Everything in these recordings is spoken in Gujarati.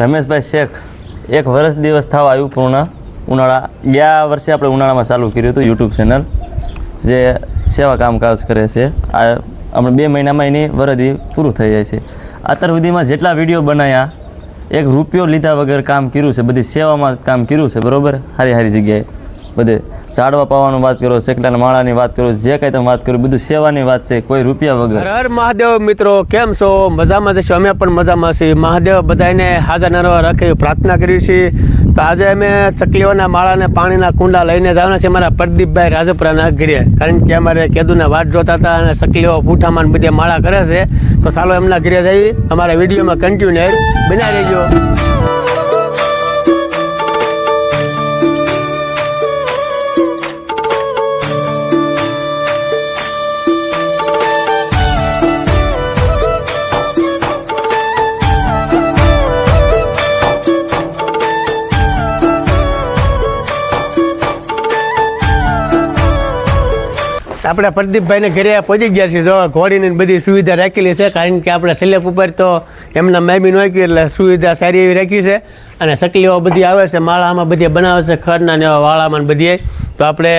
રમેશભાઈ શેખ, એક વર્ષ દિવસ થવા આવ્યું પૂર્ણ. ઉનાળા, ગયા વર્ષે આપણે ઉનાળામાં ચાલુ કર્યું હતું યુટ્યુબ ચેનલ જે સેવા કામકાજ કરે છે. આ હમણાં બે મહિનામાં એની વરદી પૂરું થઈ જાય છે. અત્યાર સુધીમાં જેટલા વીડિયો બનાવ્યા એક રૂપિયો લીધા વગર કામ કર્યું છે, બધી સેવામાં કામ કર્યું છે, બરાબર? સારી સારી જગ્યાએ બધે ઝાડવા પાવાનું વાત કરો, શેકડાના માળાની વાત કરો, જે કાંઈ તમે વાત કરો, બધું સેવાની વાત છે, કોઈ રૂપિયા વગર. હર મહાદેવ મિત્રો, કેમ છો? મજામાં જશો અમે પણ મજામાં છીએ. મહાદેવ બધાને હાજર નરવા રાખી પ્રાર્થના કરી છે તો આજે અમે ચકલીઓના માળાને પાણીના કુંડા લઈને જવાના છે અમારા પ્રદીપભાઈ રાજપુરાના ઘરે. કારણ કે અમારે કેદુના વાટ જોતા હતા અને ચકલીઓ પૂઠામાં બધે માળા કરે છે. તો ચાલો એમના ઘરે જઈ અમારા વિડીયોમાં કન્ટિન્યુ બના રહેજો. આપણે પ્રદીપભાઈને ઘરે પહોંચી ગયા છીએ. જો ઘોડીની બધી સુવિધા રાખેલી છે, કારણ કે આપણે સ્લેબ ઉપર તો એમના મેમી નોખ્યું એટલે સુવિધા સારી એવી રાખી છે. અને સકલીઓ બધી આવે છે, માળામાં બધી બનાવે છે, ખરના ને વાળામાં બધી. તો આપણે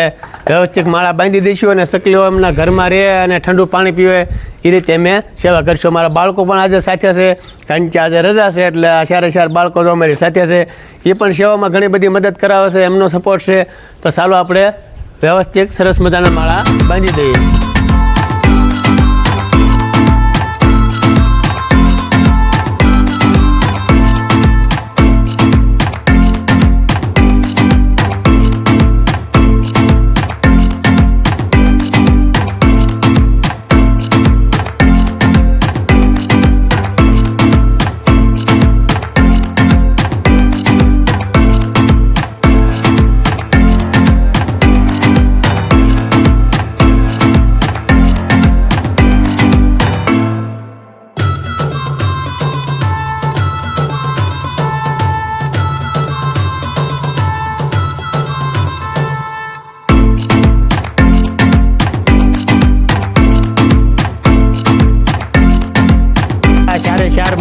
વ્યવસ્થિત માળા બાંધી દઈશું અને સકલીઓ એમના ઘરમાં રહે અને ઠંડુ પાણી પીવે. એ રીતે અમે સેવા કરીશું. મારા બાળકો પણ આજે સાથે છે, કારણ કે આજે રજા છે, એટલે સારે સાર બાળકો તો અમારી સાથે છે. એ પણ સેવામાં ઘણી બધી મદદ કરાવે છે, એમનો સપોર્ટ છે. તો ચાલો આપણે વ્યવસ્થિત સરસ મજાના માળા બાંધી દઈએ.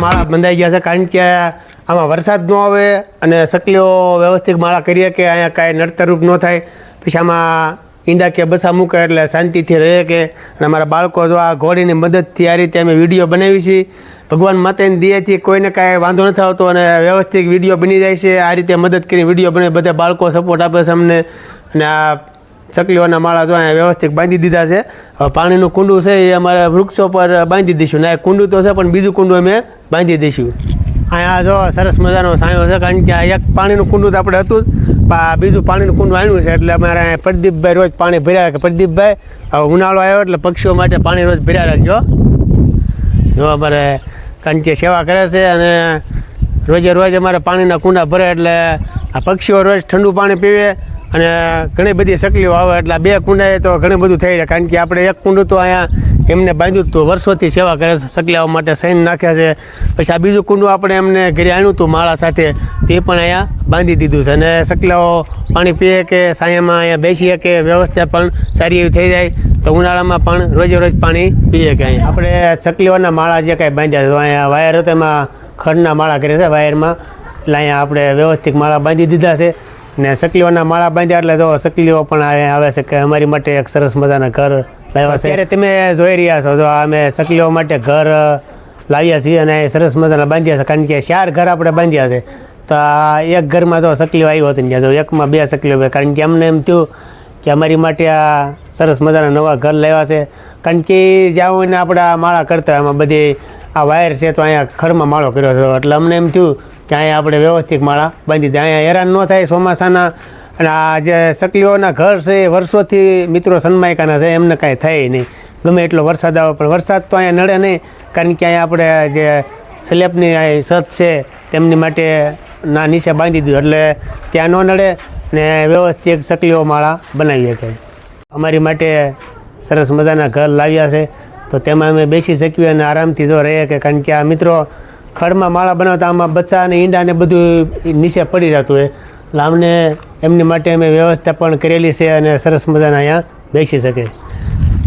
માળા બંધાઈ ગયા છે કારણ કે આમાં વરસાદ ન આવે અને સકલીઓ વ્યવસ્થિત માળા કરીએ કે અહીંયા કાંઈ નડતરરૂપ ન થાય. પછી આમાં ઈંડા કે બસા મૂકે એટલે શાંતિથી રહે કે. અને અમારા બાળકો જો આ ઘોડીની મદદથી આ રીતે અમે વીડિયો બનાવી છીએ. ભગવાન માતાની દિયેથી કોઈને કાંઈ વાંધો નથી આવતો અને વ્યવસ્થિત વીડિયો બની જાય છે. આ રીતે મદદ કરીને વીડિયો બને બધા બાળકો સપોર્ટ આપે છે અમને. અને આ ચકલીઓના માળા જો અહીંયા વ્યવસ્થિત બાંધી દીધા છે. પાણીનું કુંડું છે એ અમારે વૃક્ષો પર બાંધી દઈશું. ના કુંડું તો છે પણ બીજું કુંડું અમે બાંધી દઈશું. અહીંયા જો સરસ મજાનો સાયો છે, કારણ કે આ એક પાણીનું કુંડું તો આપણે હતું જ. બીજું પાણીનું કુંડું આવ્યું છે, એટલે અમારે અહીંયા પ્રદીપભાઈ રોજ પાણી ભર્યા રાખે. પ્રદીપભાઈ, હવે ઉનાળો આવ્યો એટલે પક્ષીઓ માટે પાણી રોજ ભર્યા રાખજો. જો અમારે કારણ કે સેવા કરે છે અને રોજે રોજ અમારે પાણીના કુંડા ભરે એટલે આ પક્ષીઓ રોજ ઠંડુ પાણી પીવે અને ઘણી બધી સકલીઓ આવે. એટલે બે કુંડાએ તો ઘણું બધું થઈ જાય કારણ કે આપણે એક કુંડું તો અહીંયા એમને બાંધ્યું હતું વર્ષોથી સેવા કરે છે સકલાઓ માટે સૈન નાખ્યા છે. પછી આ બીજું કુંડું આપણે એમને ઘરે આણ્યું હતું, માળા સાથે. તે પણ અહીંયા બાંધી દીધું છે. અને સકલાઓ પાણી પીએ કે સાયામાં અહીંયા બેસીએ કે વ્યવસ્થા પણ સારી એવી થઈ જાય, તો ઉનાળામાં પણ રોજે રોજ પાણી પીએ કે અહીંયા. આપણે સકલીઓના માળા જે કાંઈ બાંધ્યા છે અહીંયા વાયર હતો, એમાં ખડના માળા કરે છે વાયરમાં. એટલે અહીંયા આપણે વ્યવસ્થિત માળા બાંધી દીધા છે. ને સકલીઓના માળા બાંધ્યા એટલે તો સકલીઓ પણ આવે છે કે અમારી માટે એક સરસ મજાના ઘર લાવ્યા છે. ત્યારે તમે જોઈ રહ્યા છો તો અમે સકલીઓ માટે ઘર લાવ્યા છીએ અને સરસ મજાના બાંધ્યા છે, કારણ કે ચાર ઘર આપણે બાંધ્યા છે. તો આ એક ઘરમાં તો સકલીઓ આવી હતી ને તો એકમાં બે સકલીઓ કારણ કે અમને એમ થયું કે અમારી માટે આ સરસ મજાના નવા ઘર લાવ્યા છે. કારણ કે જ્યાં હોય ને આપણે માળા કરતા એમાં બધી આ વાયર છે તો અહીંયા ખરમાં માળો કર્યો હતો એટલે અમને એમ થયું કે અહીંયા આપણે વ્યવસ્થિત માળા બાંધી દે અહીંયા હેરાન ન થાય ચોમાસાના અને આ જે સકલીઓના ઘર છે એ વર્ષોથી મિત્રો સન્માયકાના છે, એમને કાંઈ થાય નહીં. ગમે એટલો વરસાદ આવે, પણ વરસાદ તો અહીંયા નડે નહીં, કારણ કે અહીંયા આપણે જે સ્લેબની છત છે, તેમની માટે ના નીચે બાંધી દીધું, એટલે ત્યાં ન નડે ને વ્યવસ્થિત સકલીઓ માળા બનાવી શકાય. અમારી માટે સરસ મજાના ઘર લાવ્યા છે, તો તેમાં અમે બેસી શકીએ અને આરામથી જો રહીએ કે કારણ કે આ મિત્રો ખડમાં માળા બનાવતા આમાં બચ્ચા અને ઈંડા ને બધું નીચે પડી જતું હોય. એટલે અમને એમની માટે અમે વ્યવસ્થા પણ કરેલી છે અને સરસ મજાના અહીંયા બેસી શકે.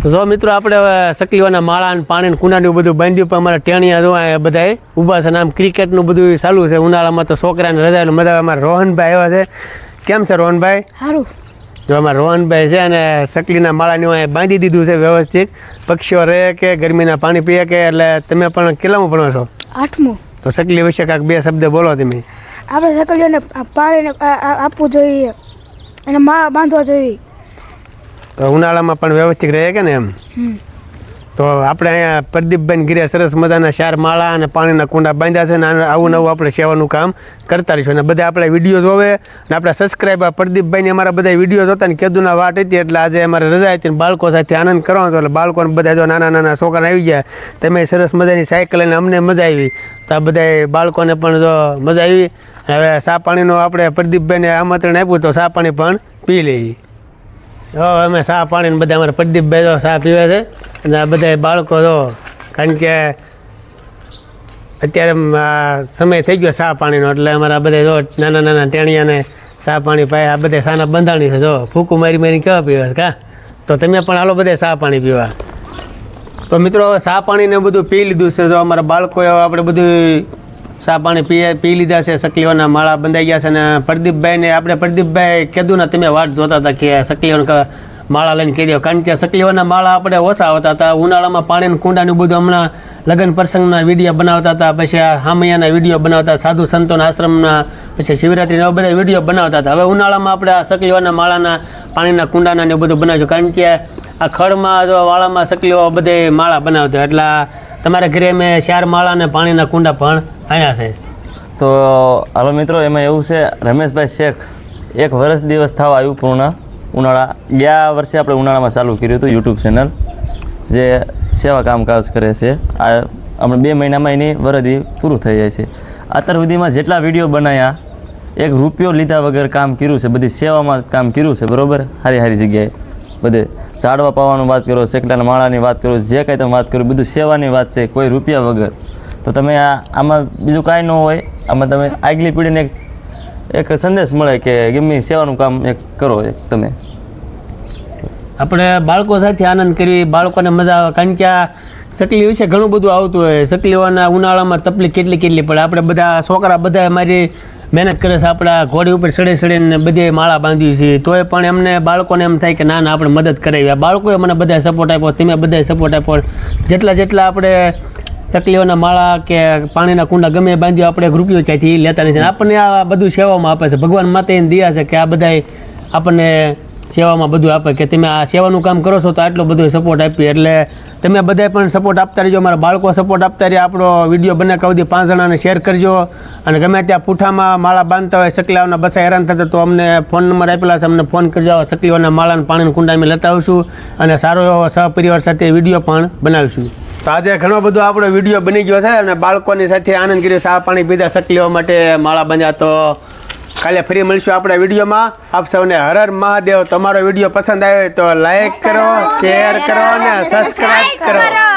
તો જો મિત્રો આપણે હવે સકલીઓના માળા અને પાણી ને કુંડાને એવું બધું બાંધ્યું પણ અમારા ટેણિયા જોવા બધાએ ઊભા છે આમ ક્રિકેટનું બધું ચાલુ છે. ઉનાળામાં તો છોકરાને રજા મજા અમારા રોહનભાઈ આવ્યા છે. કેમ છે રોહનભાઈ? સારું જો અમારા રોહનભાઈ છે અને સકલીના માળાની અહીંયા બાંધી દીધું છે વ્યવસ્થિત. પક્ષીઓ રહે કે ગરમીના પાણી પીએ કે એટલે તમે પણ કેટલામાં ભણો છો? આઠમું. તો સકલી વિશે કાંઈક બે શબ્દ બોલો તમે. આપણે સકલીઓને પાળીને આપવું જોઈએ. અને મા બાંધવા જોઈએ. તો ઉનાળામાં પણ વ્યવસ્થિત રહે કે ને એમ. તો આપણે અહીંયા પ્રદીપભાઈ ગીરે સરસ મજાના ચાર માળા અને પાણીના કુંડા બાંધ્યા છે અને આવું નવું આપણે સેવાનું કામ કરતા રહીશું. અને બધા આપણે વીડિયો જોવે અને આપણા સબસ્ક્રાઈબર પ્રદીપભાઈને અમારા બધા વીડિયો જોતા ને કેદુના વાટ હતી એટલે આજે અમારે રજા હતી બાળકો સાથે આનંદ કરવાનો હતો. એટલે બાળકોને બધા જો નાના નાના છોકરા આવી ગયા, તમે સરસ મજાની સાયકલ અને અમને મજા આવી. તો આ બધા બાળકોને પણ જો મજા આવી. હવે સા પાણીનું આપણે પ્રદીપભાઈને આમંત્રણ આપ્યું તો સા પાણી પણ પી લઈએ. હવે અમે સા પાણીને બધા અમારે પ્રદીપભાઈ તો ચા પીવે છે. અને આ બધા બાળકો તો કારણ કે અત્યારે સમય થઈ ગયો સા પાણીનો, એટલે અમારા બધા જો નાના નાના ટેણિયાને સા પાણી પાય, આ બધા સાના બંધાણી છે જો. ફૂકું મારી મારી કેવા પીવા કા? તો તમે પણ હાલો બધા સા પાણી પીવા. તો મિત્રો, હવે સા પાણીને બધું પી લીધું છે જો અમારા બાળકોએ આપણે બધું સા પાણી પી પી લીધા છે, સકલીઓના માળા બંધાઈ ગયા છે અને પ્રદીપભાઈને, આપણે પ્રદીપભાઈ કીધું ને તમે વાટ જોતા હતા કે સકલીઓને માળા લઈને કહી દો. કારણ કે સકલીઓના માળા આપણે ઓછા આવતા હતા. ઉનાળામાં પાણીનું કુંડાનું બધું હમણાં લગ્ન પ્રસંગના વીડિયો બનાવતા હતા. પછી આ હામૈયાના વીડિયો બનાવતા, સાધુ સંતોના આશ્રમના, પછી શિવરાત્રીના બધા વીડિયો બનાવતા હતા. હવે ઉનાળામાં આપણે આ સકલીઓના માળાના, પાણીના કુંડાના ને બધું બનાવ્યું કારણ કે આ ખડમાં વાળામાં સકલીઓ બધે માળા બનાવતા. એટલે તમારા ઘરે મેં ચાર માળા અને પાણીના કુંડા પણ આવ્યા છે. તો, હાલો મિત્રો, એમાં એવું છે, રમેશભાઈ શેખ, એક વર્ષ દિવસ થવા આવ્યું પૂર્ણ. ઉનાળા, ગયા વર્ષે આપણે ઉનાળામાં ચાલુ કર્યું હતું યુટ્યુબ ચેનલ જે સેવા કામકાજ કરે છે. આ હમણાં બે મહિનામાં એની વરદી પૂરું થઈ જાય છે. અત્યાર સુધીમાં જેટલા વીડિયો બનાવ્યા એક રૂપિયો લીધા વગર કામ કર્યું છે, બધી સેવામાં કામ કર્યું છે, બરાબર? સારી સારી જગ્યાએ. બધે ઝાડવા પાવાનું વાત કરો સેકડાના માળાની વાત કરો, જે કાંઈ તમે વાત કરો, બધું સેવાની વાત છે, કોઈ રૂપિયા વગર. તો તમે આ આમાં બીજું કાંઈ ન હોય. આમાં તમે આગલી પેઢીને એક સંદેશ મળે કે ગમે સેવાનું કામ એક કરો એક તમે. આપણે બાળકો સાથે આનંદ કરી, બાળકોને મજા આવે, કારણ કે આ સકલી વિશે ઘણું બધું આવતું હોય. સકલીઓના ઉનાળામાં તકલીફ કેટલી કેટલી પડે. આપણે બધા છોકરા બધા મારી મહેનત કરે છે. આપણા ઘોડી ઉપર સડે સડીને બધે માળા બાંધી છે. તોય પણ એમને બાળકોને એમ થાય કે ના ના, આપણે મદદ કરાવી. આ બાળકોએ મને બધા સપોર્ટ આપ્યો, તમે બધાએ સપોર્ટ આપ્યો. જેટલા જેટલા આપણે ચકલીઓના માળા કે પાણીના કુંડા ગમે બાંધ્યો, આપણે રૂપિયો ક્યાંથી લેતા નથી. આપણને આ બધું સેવામાં આપે છે. ભગવાન માતા એને દિયા છે કે આ બધાય આપણને સેવામાં બધું આપે કે તમે આ સેવાનું કામ કરો છો તો આટલો બધો સપોર્ટ આપીએ. એટલે તમે બધાય પણ સપોર્ટ આપતા રહેજો મારા બાળકો સપોર્ટ આપતા રહે. આપણો વીડિયો બને કવદી પાંચ જણાને શેર કરજો. અને ગમે ત્યાં પૂઠામાં માળા બાંધતા હોય સકલાઓના બસા હેરાન થતા તો અમને ફોન નંબર આપેલા છે. અમને ફોન કરજો. સકલીઓના માળાને પાણીના કુંડા અમે લેતા આવશું. અને સારો એવો સહપરિવાર સાથે વીડિયો પણ બનાવીશું. તો આજે ઘણો બધો આપણો વીડિયો બની ગયો છે અને બાળકોની સાથે આનંદ કર્યો ચા પાણી પીધા સકલીઓ માટે માળા બંધા તો કાલે ફરી મળીશું આપણા વિડીયોમાં. આપ સૌને હર હર મહાદેવ. તમારો વીડિયો પસંદ આવ્યો તો લાઈક કરો શેર કરો અને સબસ્ક્રાઇબ કરો.